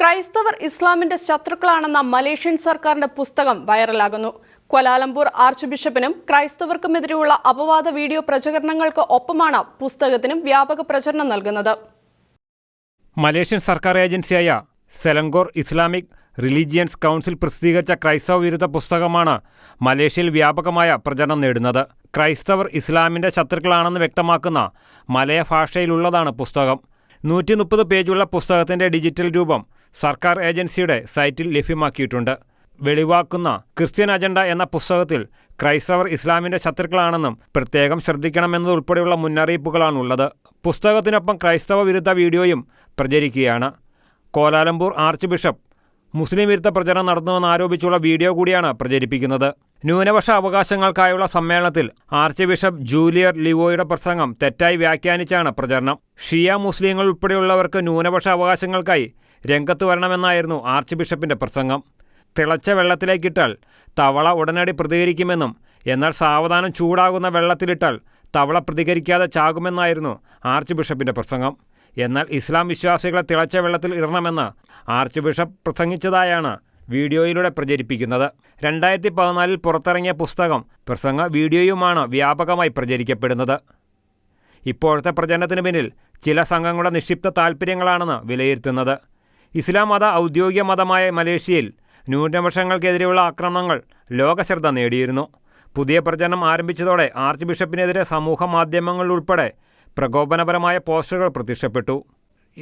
ക്രൈസ്തവർ ഇസ്ലാമിന്റെ ശത്രുക്കളാണെന്ന മലേഷ്യൻ സർക്കാരിന്റെ പുസ്തകം വൈറലാകുന്നു. കൊലാലംപൂർ ആർച്ച് ബിഷപ്പിനും ക്രൈസ്തവർക്കുമെതിരെയുള്ള അപവാദ വീഡിയോ പ്രചരണങ്ങൾക്ക് ഒപ്പമാണ് പുസ്തകത്തിനും വ്യാപക പ്രചരണം നൽകുന്നത്. മലേഷ്യൻ സർക്കാർ ഏജൻസിയായ സെലങ്കോർ ഇസ്ലാമിക് റിലീജിയൻസ് കൗൺസിൽ പ്രസിദ്ധീകരിച്ച ക്രൈസ്തവ വിരുദ്ധ പുസ്തകമാണ് മലേഷ്യയിൽ വ്യാപകമായ പ്രചരണം നേടുന്നത്. ക്രൈസ്തവർ ഇസ്ലാമിന്റെ ശത്രുക്കളാണെന്ന് വ്യക്തമാക്കുന്ന മലയ ഭാഷയിലുള്ളതാണ് പുസ്തകം. നൂറ്റി മുപ്പത് പേജുള്ള പുസ്തകത്തിന്റെ ഡിജിറ്റൽ രൂപം സർക്കാർ ഏജൻസിയുടെ സൈറ്റിൽ ലഭ്യമാക്കിയിട്ടുണ്ട്. വെളിവാക്കുന്ന ക്രിസ്ത്യൻ അജണ്ട എന്ന പുസ്തകത്തിൽ ക്രൈസ്തവർ ഇസ്ലാമിന്റെ ശത്രുക്കളാണെന്നും പ്രത്യേകം ശ്രദ്ധിക്കണമെന്നതുൾപ്പെടെയുള്ള മുന്നറിയിപ്പുകളാണുള്ളത്. പുസ്തകത്തിനൊപ്പം ക്രൈസ്തവ വിരുദ്ധ വീഡിയോയും പ്രചരിക്കുകയാണ്. കോലാലംപൂർ ആർച്ച് ബിഷപ്പ് മുസ്ലിം വിരുദ്ധ പ്രചരണം നടന്നുവെന്ന് ആരോപിച്ചുള്ള വീഡിയോ കൂടിയാണ് പ്രചരിപ്പിക്കുന്നത്. ന്യൂനപക്ഷ അവകാശങ്ങൾക്കായുള്ള സമ്മേളനത്തിൽ ആർച്ച് ബിഷപ്പ് ജൂലിയർ ലിവോയുടെ പ്രസംഗം തെറ്റായി വ്യാഖ്യാനിച്ചാണ് പ്രചരണം. ഷിയ മുസ്ലിങ്ങൾ ഉൾപ്പെടെയുള്ളവർക്ക് ന്യൂനപക്ഷ അവകാശങ്ങൾക്കായി രംഗത്ത് വരണമെന്നായിരുന്നു ആർച്ച് ബിഷപ്പിന്റെ പ്രസംഗം. തിളച്ച വെള്ളത്തിലേക്കിട്ടാൽ തവള ഉടനടി പ്രതികരിക്കുമെന്നും എന്നാൽ സാവധാനം ചൂടാകുന്ന വെള്ളത്തിലിട്ടാൽ തവള പ്രതികരിക്കാതെ ചാകുമെന്നായിരുന്നു ആർച്ച് ബിഷപ്പിന്റെ പ്രസംഗം. എന്നാൽ ഇസ്ലാം വിശ്വാസികളെ തിളച്ച വെള്ളത്തിൽ ഇടണമെന്ന് ആർച്ച് ബിഷപ്പ് പ്രസംഗിച്ചതായാണ് വീഡിയോയിലൂടെ പ്രചരിപ്പിക്കുന്നത്. രണ്ടായിരത്തി പതിനാലിൽ പുറത്തിറങ്ങിയ പുസ്തകം പ്രസംഗ വീഡിയോയുമാണ് വ്യാപകമായി പ്രചരിക്കപ്പെടുന്നത്. ഇപ്പോഴത്തെ പ്രചരണത്തിന് പിന്നിൽ ചില സംഘങ്ങളുടെ നിക്ഷിപ്ത താൽപ്പര്യങ്ങളാണെന്ന് വിലയിരുത്തുന്നത്. ഇസ്ലാം മത ഔദ്യോഗിക മതമായ മലേഷ്യയിൽ ന്യൂനപക്ഷങ്ങൾക്കെതിരെയുള്ള ആക്രമണങ്ങൾ ലോകശ്രദ്ധ നേടിയിരുന്നു. പുതിയ പ്രചരണം ആരംഭിച്ചതോടെ ആർച്ച് ബിഷപ്പിനെതിരെ സമൂഹ മാധ്യമങ്ങളിലുൾപ്പെടെ പ്രകോപനപരമായ പോസ്റ്ററുകൾ പ്രത്യക്ഷപ്പെട്ടു.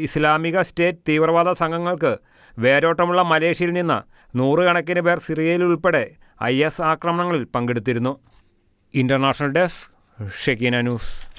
ഇസ്ലാമിക സ്റ്റേറ്റ് തീവ്രവാദ സംഘങ്ങൾക്ക് വേരോട്ടമുള്ള മലേഷ്യയിൽ നിന്ന് നൂറുകണക്കിന് പേർ സിറിയയിൽ ഉൾപ്പെടെ ഐ എസ് ആക്രമണങ്ങളിൽ പങ്കെടുത്തിരുന്നു. International desk Shekina news.